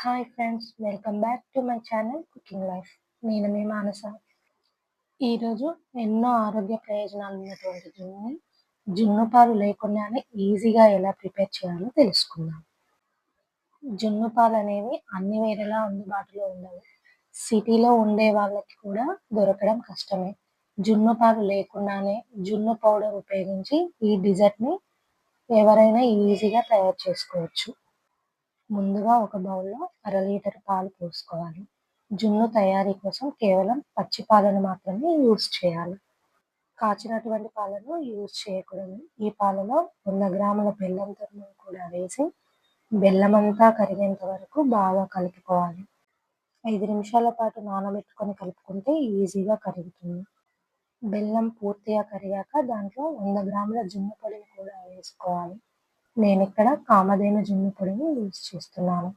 Hi friends welcome back to my channel cooking life నేను మీ మానస. ఈరోజు ఎన్నో ఆరోగ్య ప్రయోజనాలు ఉన్నటువంటి జున్నుని జున్ను పాలు లేకుండానే ఈజీగా ఎలా ప్రిపేర్ చేయాలో తెలుసుకుందాం. జున్ను పాలు అనేవి అన్ని వేరేలా అందుబాటులో ఉండవు. సిటీలో ఉండే వాళ్ళకి కూడా దొరకడం కష్టమే. జున్ను పాలు లేకుండానే జున్ను పౌడర్ ఉపయోగించి ఈ డిజర్ట్ని ఎవరైనా ఈజీగా తయారు చేసుకోవచ్చు. ముందుగా ఒక బౌల్లో అర లీటర్ పాలు పోసుకోవాలి. జున్ను తయారీ కోసం కేవలం పచ్చి పాలను మాత్రమే యూజ్ చేయాలి. కాచినటువంటి పాలను యూజ్ చేయకూడదు. ఈ పాలలో వంద గ్రాముల బెల్లం తురుము కూడా వేసి బెల్లం అంతా కరిగేంత వరకు బాగా కలుపుకోవాలి. ఐదు నిమిషాల పాటు నానబెట్టుకొని కలుపుకుంటే ఈజీగా కరుగుతుంది. బెల్లం పూర్తిగా కరిగాక దాంట్లో వంద గ్రాముల జున్ను పొడిని కూడా వేసుకోవాలి. నేను ఇక్కడ కామధేను జున్ను పొడిని యూజ్ చేస్తున్నాను.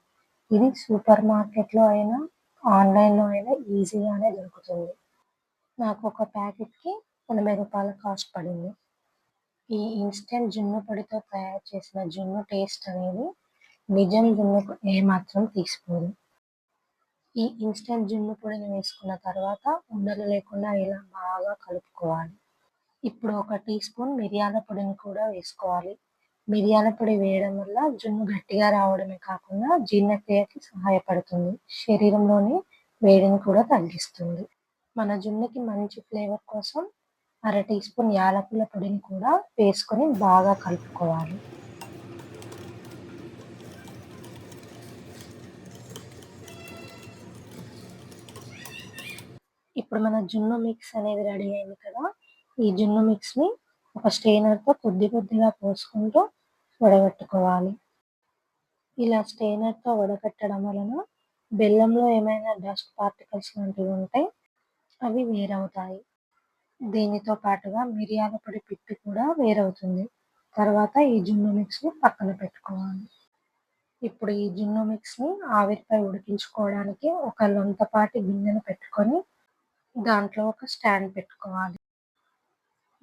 ఇది సూపర్ మార్కెట్లో అయినా ఆన్లైన్లో అయినా ఈజీగానే దొరుకుతుంది. నాకు ఒక ప్యాకెట్కి ఎనభై రూపాయల కాస్ట్ పడింది. ఈ ఇన్స్టెంట్ జున్ను పొడితో తయారు చేసిన జున్ను టేస్ట్ అనేది నిజం జున్నుకు ఏమాత్రం తీసుకోదు ఈ ఇన్స్టెంట్ జున్ను పొడిని వేసుకున్న తర్వాత ఉండలు లేకుండా ఇలా బాగా కలుపుకోవాలి. ఇప్పుడు ఒక టీ స్పూన్ మిరియాల పొడిని కూడా వేసుకోవాలి. మిరియాల పొడి వేయడం వల్ల జున్ను గట్టిగా రావడమే కాకుండా జీర్ణక్రియకి సహాయపడుతుంది. శరీరంలోని వేడిని కూడా తగ్గిస్తుంది. మన జున్నుకి మంచి ఫ్లేవర్ కోసం అర టీ స్పూన్ యాలకుల పొడిని కూడా వేసుకొని బాగా కలుపుకోవాలి. ఇప్పుడు మన జున్ను మిక్స్ అనేది రెడీ అయింది కదా. ఈ జున్ను మిక్స్ని ఒక స్టెయినర్తో కొద్ది కొద్దిగా పోసుకుంటూ వడగట్టుకోవాలి. ఇలా స్టెయినర్తో వడగట్టడం వలన బెల్లంలో ఏమైనా డస్ట్ పార్టికల్స్ లాంటివి ఉంటే అవి వేరవుతాయి. దీనితో పాటుగా మిరియాల పొడి పిప్పి కూడా వేరవుతుంది. తర్వాత ఈ జున్ను మిక్స్ని పక్కన పెట్టుకోవాలి. ఇప్పుడు ఈ జున్ను మిక్స్ని ఆవిరిపై ఉడికించుకోవడానికి ఒక లొంతపాటి గిన్నెను పెట్టుకొని దాంట్లో ఒక స్టాండ్ పెట్టుకోవాలి.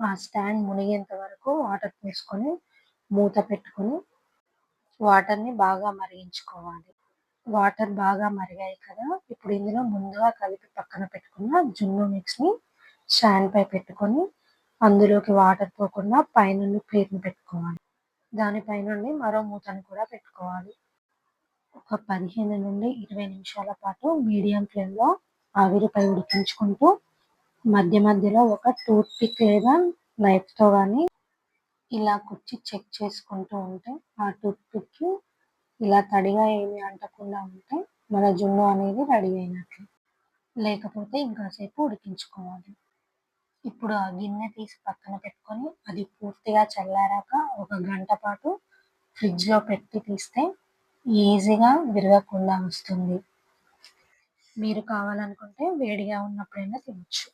ఆ స్టాండ్ మునిగేంత వరకు వాటర్ తీసుకొని మూత పెట్టుకొని వాటర్ని బాగా మరిగించుకోవాలి. వాటర్ బాగా మరిగాయి కదా ఇప్పుడు ఇందులో ముందుగా కలిపి పక్కన పెట్టుకున్న జున్ను మిక్స్ని స్టాండ్ పై పెట్టుకొని అందులోకి వాటర్ పోకుండా పైన ప్లేట్ని పెట్టుకోవాలి. దానిపైనుండి మరో మూతను కూడా పెట్టుకోవాలి. ఒక పదిహేను నుండి ఇరవై నిమిషాల పాటు మీడియం ఫ్లేమ్లో ఆవిరిపై ఉడికించుకుంటూ మధ్య మధ్యలో ఒక టూత్ పిక్ లేదా నైఫ్తో కానీ ఇలా కుచ్చి చెక్ చేసుకుంటూ ఉంటే ఆ టూత్ పిక్ ఇలా తడిగా ఏమి అంటకుండా ఉంటే మన జున్ను అనేది రెడీ అయినట్లు. లేకపోతే ఇంకాసేపు ఉడికించుకోవాలి. ఇప్పుడు ఆ గిన్నె తీసి పక్కన పెట్టుకొని అది పూర్తిగా చల్లారాక ఒక గంట పాటు ఫ్రిడ్జ్లో పెట్టి తీస్తే ఈజీగా విరగకుండా వస్తుంది. మీరు కావాలనుకుంటే వేడిగా ఉన్నప్పుడైనా తినచ్చు.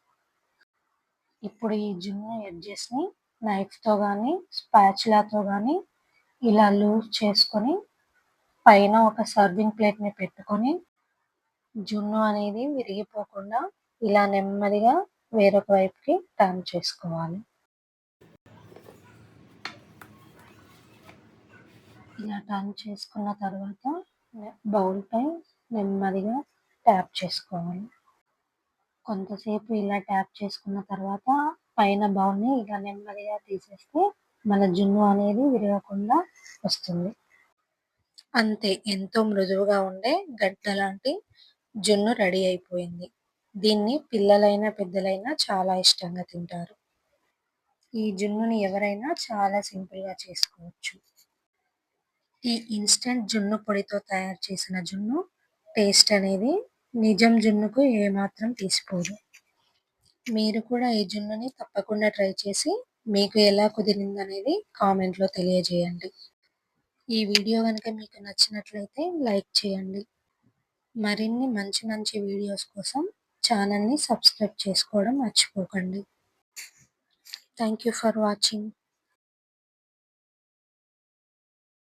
ఇప్పుడు ఈ జున్ను ఎడ్జెస్ని నైఫ్తో కానీ స్పాచులాతో కానీ ఇలా లూజ్ చేసుకొని పైన ఒక సర్వింగ్ ప్లేట్ని పెట్టుకొని జున్ను అనేది విరిగిపోకుండా ఇలా నెమ్మదిగా వేరొక వైపుకి టర్న్ చేసుకోవాలి. ఇలా టర్న్ చేసుకున్న తర్వాత బౌల్పై నెమ్మదిగా ట్యాప్ చేసుకోవాలి. కొంతసేపు ఇలా ట్యాప్ చేసుకున్న తర్వాత పైన బౌల్ని ఇలా నెమ్మదిగా తీసేస్తే మన జున్ను అనేది విరగకుండా వస్తుంది. అంతే ఎంతో మృదువుగా ఉండే గడ్డ లాంటి జున్ను రెడీ అయిపోయింది. దీన్ని పిల్లలైనా పెద్దలైనా చాలా ఇష్టంగా తింటారు. ఈ జున్నుని ఎవరైనా చాలా సింపుల్గా చేసుకోవచ్చు. ఈ ఇన్స్టెంట్ జున్ను పొడితో తయారు చేసిన జున్ను టేస్ట్ అనేది నిజం జున్నుకు ఏమాత్రం తీసిపోరు. మీరు కూడా ఈ జున్నుని తప్పకుండా ట్రై చేసి మీకు ఎలా కుదిరింది అనేది కామెంట్లో తెలియజేయండి. ఈ వీడియో కనుక మీకు నచ్చినట్లయితే లైక్ చేయండి. మరిన్ని మంచి మంచి వీడియోస్ కోసం ఛానల్ని సబ్స్క్రైబ్ చేసుకోవడం మర్చిపోకండి. Thank you for watching.